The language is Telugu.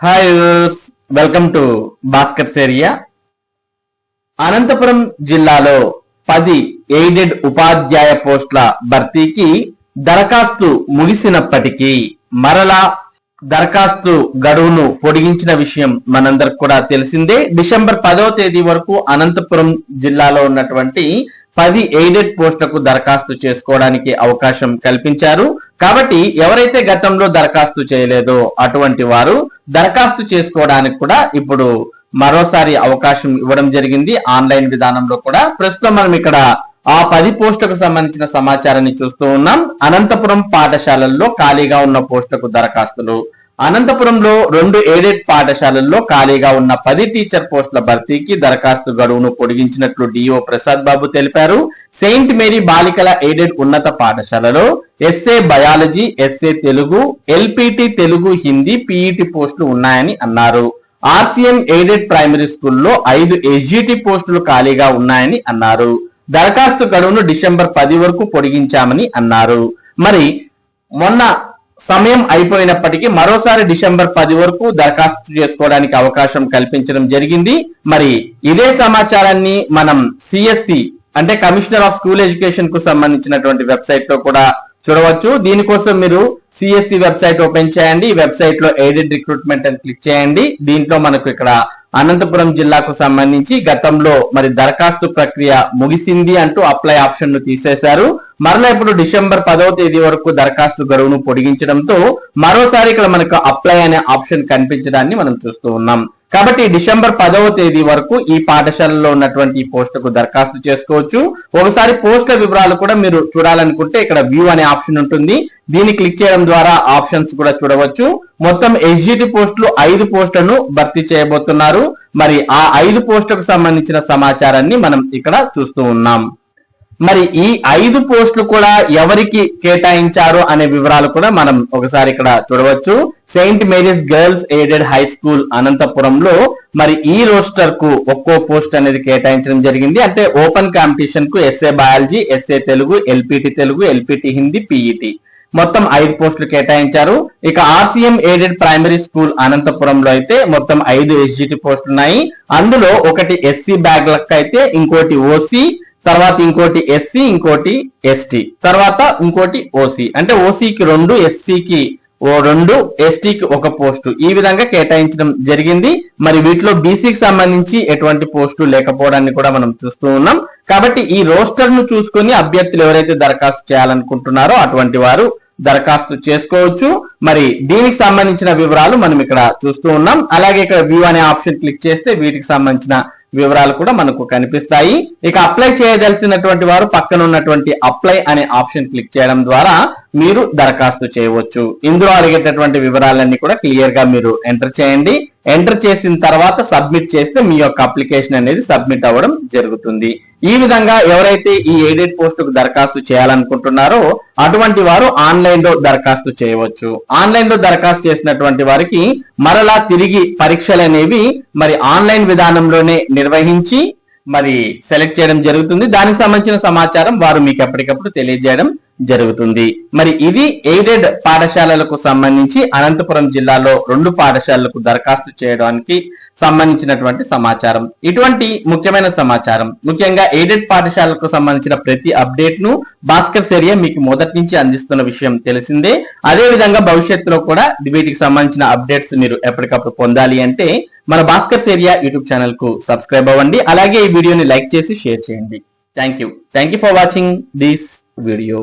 Hi welcome to Bhaskar's area Anantapur జిల్లాలో పది ఎయిడెడ్ ఉపాధ్యాయ పోస్టుల భర్తీకి దరఖాస్తు ముగిసినప్పటికీ మరలా దరఖాస్తు గడువును పొడిగించిన విషయం మనందరికి కూడా తెలిసిందే. డిసెంబర్ పదవ తేదీ వరకు అనంతపురం జిల్లాలో ఉన్నటువంటి పది ఎయిడెడ్ పోస్టులకు దరఖాస్తు చేసుకోవడానికి అవకాశం కల్పించారు. కాబట్టి ఎవరైతే గతంలో దరఖాస్తు చేయలేదో అటువంటి వారు దరఖాస్తు చేసుకోవడానికి కూడా ఇప్పుడు మరోసారి అవకాశం ఇవ్వడం జరిగింది. ఆన్లైన్ విధానంలో కూడా. ప్రస్తుతం మనం ఇక్కడ ఆ పది పోస్టులకు సంబంధించిన సమాచారాన్ని చూస్తూ ఉన్నాం. అనంతపురం పాఠశాలల్లో ఖాళీగా ఉన్న పోస్టులకు దరఖాస్తులు. అనంతపురంలో రెండు ఎయిడెడ్ పాఠశాలల్లో ఖాళీగా ఉన్న పది టీచర్ పోస్టుల భర్తీకి దరఖాస్తు గడువును పొడిగించినట్లు డిఓ ప్రసాద్ బాబు తెలిపారు. సెయింట్ మేరీ బాలికల ఎయిడెడ్ ఉన్నత పాఠశాలలో SA biology SA Telugu LPT Telugu Hindi PET పోస్టులు ఉన్నాయని అన్నారు. ఆర్సీఎం ఎయిడెడ్ ప్రైమరీ స్కూల్లో ఐదు ఎస్జిటి పోస్టులు ఖాళీగా ఉన్నాయని అన్నారు. దరఖాస్తు గడువును డిసెంబర్ పది వరకు పొడిగించామని అన్నారు. మరి మొన్న సమయం అయిపోయినప్పటికీ మరోసారి డిసెంబర్ పది వరకు దరఖాస్తు చేసుకోవడానికి అవకాశం కల్పించడం జరిగింది. మరి ఇదే సమాచారాన్ని మనం సిఎస్సి అంటే కమిషనర్ ఆఫ్ స్కూల్ ఎడ్యుకేషన్కు సంబంధించినటువంటి వెబ్సైట్లో కూడా చూడవచ్చు. దీనికోసం మీరు సిఎస్సి వెబ్సైట్ ఓపెన్ చేయండి. ఈ వెబ్సైట్లో ఎయిడెడ్ రిక్రూట్మెంట్ అని క్లిక్ చేయండి. దీంట్లో మనకు ఇక్కడ అనంతపురం జిల్లాకు సంబంధించి గతంలో మరి దరఖాస్తు ప్రక్రియ ముగిసింది అంటూ అప్లై ఆప్షన్ను తీసేశారు. మరలా ఇప్పుడు డిసెంబర్ పదవ తేదీ వరకు దరఖాస్తు గడువును పొడిగించడంతో మరోసారి ఇక్కడ మనకు అప్లై అనే ఆప్షన్ కనిపించడాన్ని మనం చూస్తూ ఉన్నాం. కాబట్టి డిసెంబర్ పదవ తేదీ వరకు ఈ పాఠశాలలో ఉన్నటువంటి పోస్ట్ పోస్టుకు దరఖాస్తు చేసుకోవచ్చు. ఒకసారి పోస్టుల వివరాలు కూడా మీరు చూడాలనుకుంటే ఇక్కడ వ్యూ అనే ఆప్షన్ ఉంటుంది. దీన్ని క్లిక్ చేయడం ద్వారా ఆప్షన్స్ కూడా చూడవచ్చు. మొత్తం ఎస్జిటి పోస్టులు ఐదు పోస్టులను భర్తీ చేయబోతున్నారు. మరి ఆ ఐదు పోస్టులకు సంబంధించిన సమాచారాన్ని మనం ఇక్కడ చూస్తూ ఉన్నాం. మరి ఈ ఐదు పోస్టులు కూడా ఎవరికి కేటాయించారు అనే వివరాలు కూడా మనం ఒకసారి ఇక్కడ చూడవచ్చు. Saint Mary's girls aided high school అనంతపురంలో మరి ఈ రోస్టర్కు ఒక్కో పోస్ట్ అనేది కేటాయించడం జరిగింది. అంటే open కాంపిటీషన్కు SA biology SA Telugu LPT Telugu LPT Hindi PET. మొత్తం ఐదు పోస్టులు కేటాయించారు. ఇక ఆర్సీఎం ఎయిడెడ్ ప్రైమరీ స్కూల్ అనంతపురంలో అయితే మొత్తం ఐదు ఎస్జిటి పోస్టులు ఉన్నాయి అందులో ఒకటి ఎస్సీ బ్యాగ్లకు అయితే ఇంకోటి ఓసీ తర్వాత ఇంకోటి ఎస్సీ ఇంకోటి ఎస్టీ తర్వాత ఇంకోటి ఓసీ అంటే ఓసీకి రెండు ఎస్సీకి ఓ రెండు ఎస్టీకి ఒక పోస్టు ఈ విధంగా కేటాయించడం జరిగింది. మరి వీటిలో బీసీకి సంబంధించి ఎటువంటి పోస్టు లేకపోవడాన్ని కూడా మనం చూస్తూ ఉన్నాం. కాబట్టి ఈ రోస్టర్ను చూసుకొని అభ్యర్థులు ఎవరైతే దరఖాస్తు చేయాలనుకుంటున్నారో అటువంటి వారు దరఖాస్తు చేసుకోవచ్చు. మరి దీనికి సంబంధించిన వివరాలు మనం ఇక్కడ చూస్తూ ఉన్నాం. అలాగే ఇక్కడ వ్యూ అనే ఆప్షన్ క్లిక్ చేస్తే వీటికి సంబంధించిన వివరాలు కూడా మనకు కనిపిస్తాయి. ఇక అప్లై చేయదలసినటువంటి వారు పక్కన ఉన్నటువంటి అప్లై అనే ఆప్షన్ క్లిక్ చేయడం ద్వారా మీరు దరఖాస్తు చేయవచ్చు. ఇందులో అడిగేటటువంటి వివరాలన్నీ కూడా క్లియర్గా మీరు ఎంటర్ చేయండి. ఎంటర్ చేసిన తర్వాత సబ్మిట్ చేస్తే మీ యొక్క అప్లికేషన్ అనేది సబ్మిట్ అవ్వడం జరుగుతుంది. ఈ విధంగా ఎవరైతే ఈ ఎయిడెడ్ పోస్ట్కు దరఖాస్తు చేయాలనుకుంటున్నారో అటువంటి వారు ఆన్లైన్లో దరఖాస్తు చేయవచ్చు. ఆన్లైన్లో దరఖాస్తు చేసినటువంటి వారికి మరలా తిరిగి పరీక్షలు అనేవి మరి ఆన్లైన్ విధానంలోనే నిర్వహించి మరి సెలెక్ట్ చేయడం జరుగుతుంది. దానికి సంబంధించిన సమాచారం వారు మీకు ఎప్పటికప్పుడు తెలియజేయడం జరుగుతుంది. మరి ఇది ఎయిడెడ్ పాఠశాలలకు సంబంధించి అనంతపురం జిల్లాలో రెండు పాఠశాలలకు దరఖాస్తు చేయడానికి సంబంధించినటువంటి సమాచారం. ఇటువంటి ముఖ్యమైన సమాచారం. ముఖ్యంగా ఎయిడెడ్ పాఠశాలకు సంబంధించిన ప్రతి అప్డేట్ను భాస్కర్ సెరియా మీకు మొదటి నుంచి అందిస్తున్న విషయం తెలిసిందే. అదే విధంగా భవిష్యత్తులో కూడా వీటికి సంబంధించిన అప్డేట్స్ మీరు ఎప్పటికప్పుడు పొందాలి అంటే మన భాస్కర్ సేరియా యూట్యూబ్ ఛానల్కు సబ్స్క్రైబ్ అవ్వండి. అలాగే ఈ వీడియోని లైక్ చేసి షేర్ చేయండి. Thank you thank you for watching this video.